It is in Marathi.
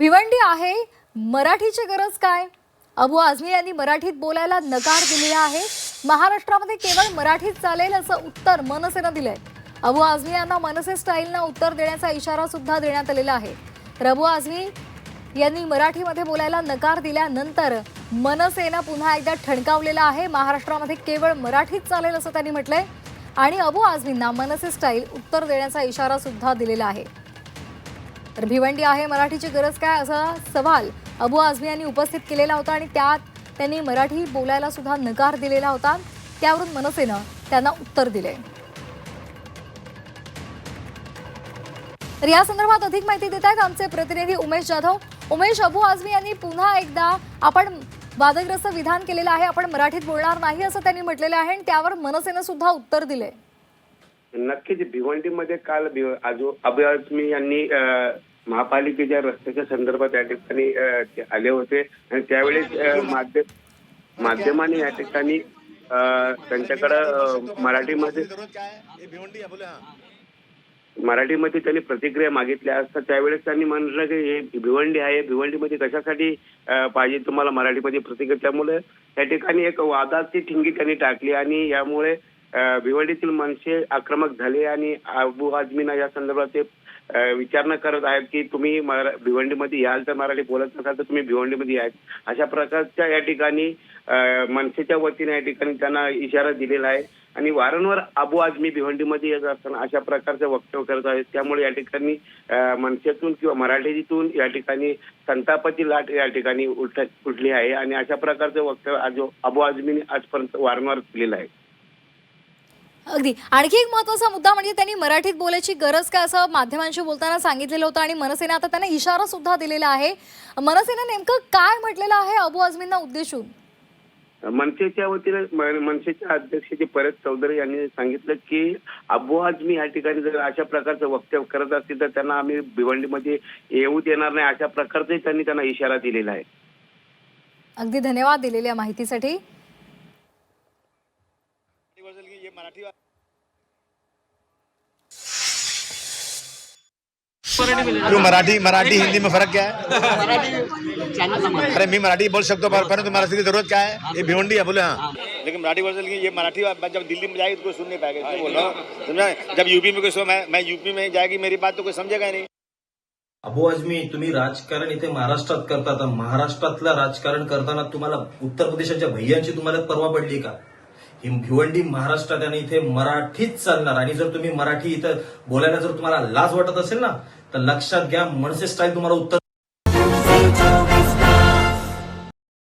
भिवंडी आहे. मराठीची गरज काय? अबू आझमी यांनी मराठीत बोलायला नकार दिलेला आहे. महाराष्ट्रामध्ये केवळ मराठीत चालेल असं उत्तर मनसेनं दिलंय. अबू आझमी यांना मनसे स्टाईलनं उत्तर देण्याचा इशारा सुद्धा देण्यात आलेला आहे. रबू आझमी यांनी मराठीमध्ये बोलायला नकार दिल्यानंतर मनसेनं पुन्हा एकदा ठणकावलेलं आहे. महाराष्ट्रामध्ये केवळ मराठीत चालेल असं त्यांनी म्हटलंय. आणि अबू आझमींना मनसे स्टाईल उत्तर देण्याचा इशारा सुद्धा दिलेला आहे. तर भिवंडी आहे मराठीची गरज काय असा सवाल अबू आझमी यांनी उपस्थित केलेला होता आणि त्यात त्यांनी मराठी बोलायला सुद्धा नकार दिलेला होता. त्यावरून मनसेनं त्यांना उत्तर दिले. तर या संदर्भात अधिक माहिती देत आहेत आमचे प्रतिनिधी उमेश जाधव. उमेश अबू आझमी यांनी पुन्हा एकदा आपण वादग्रस्त विधान केलेलं आहे आपण मराठीत बोलणार नाही असं त्यांनी म्हटलेलं आहे आणि त्यावर मनसेनं सुद्धा उत्तर दिले. नक्कीच भिवंडीमध्ये काल अबू आझमी यांनी महापालिकेच्या रस्त्याच्या संदर्भात या ठिकाणी आले होते. आणि त्यावेळेस माध्यम माध्यमाने या ठिकाणी त्यांच्याकडं मराठीमध्ये मराठीमध्ये त्यांनी प्रतिक्रिया मागितल्या असता त्यावेळेस त्यांनी म्हटलं की हे भिवंडी आहे. भिवंडीमध्ये कशासाठी पाहिजे तुम्हाला मराठीमध्ये प्रतिक्रिया? त्यामुळे त्या ठिकाणी एक वादाची ठिंगी त्यांनी टाकली आणि यामुळे भिवंडीतील मनसे आक्रमक झाले आणि अबू आजमीना या संदर्भात ते विचारणा करत आहेत की तुम्ही भिवंडीमध्ये याल तर मराठी बोलत नसाल तर तुम्ही भिवंडीमध्ये याल. अशा प्रकारच्या या ठिकाणी मनसेच्या वतीने या ठिकाणी त्यांना इशारा दिलेला आहे. आणि वारंवार अबू आजमी भिवंडीमध्ये येत असताना अशा प्रकारचं वक्तव्य करत आहेत. त्यामुळे या ठिकाणी मनसेतून किंवा मराठीतून या ठिकाणी संतापाची लाट या ठिकाणी उलट उठली आहे. आणि अशा प्रकारचं वक्तव्य आज अबू आजमीने आजपर्यंत वारंवार केलेलं आहे. अगदी. आणखी एक महत्त्वाचा मुद्दा म्हणजे त्यांनी मराठीत बोलायची गरज काय असं माध्यमांशी बोलताना सांगितलेलं होतं आणि मनसेने आता त्यांना इशारा सुद्धा दिलेला आहे. मनसेने नेमकं काय म्हटलेलं आहे अबू आझमींना उद्देशून? मनसेच्या वतीने मन- मनसेच्या अध्यक्ष जे परत चौधरी यांनी सांगितलं की अबू आझमी या ठिकाणी जर अशा प्रकारचं वक्तव्य करत असतील तर त्यांना आम्ही भिवंडीमध्ये येऊ देणार नाही. अशा प्रकारचे त्यांनी त्यांना इशारा दिलेला आहे. अगदी धन्यवाद दिलेल्या माहितीसाठी. क्यों मराठी मराठी हिंदी में फर्क क्या है? अरे मैं मराठी बोल सकता हूँ पर परंतु मराठी की जरूरत क्या है? ये भिवंडी है बोले हाँ। लेकिन मराठी वर्जन की ये मराठी जब दिल्ली में जाएगी तो कोई सुन नहीं पाएगा बोल रहा हूँ। समझा? जब यूपी में कोई मैं मैं यूपी में जाएगी मेरी बात तो कोई समझेगा ही नहीं। अबू आजमी तुम्ही राजकारण इथे महाराष्ट्रात करता आता महाराष्ट्रातलं राजकारण करताना तुम्हाला उत्तर प्रदेशाच्या भैयांची तुम्हाला परवा पडली का? ही भिवंडी महाराष्ट्रात आणि इथे मराठीच चालणार आणि जर तुम्ही मराठी इथं बोलायला जर तुम्हाला लाज वाटत असेल ना तर लक्षात घ्या मनसे स्टाईल तुम्हाला उत्तर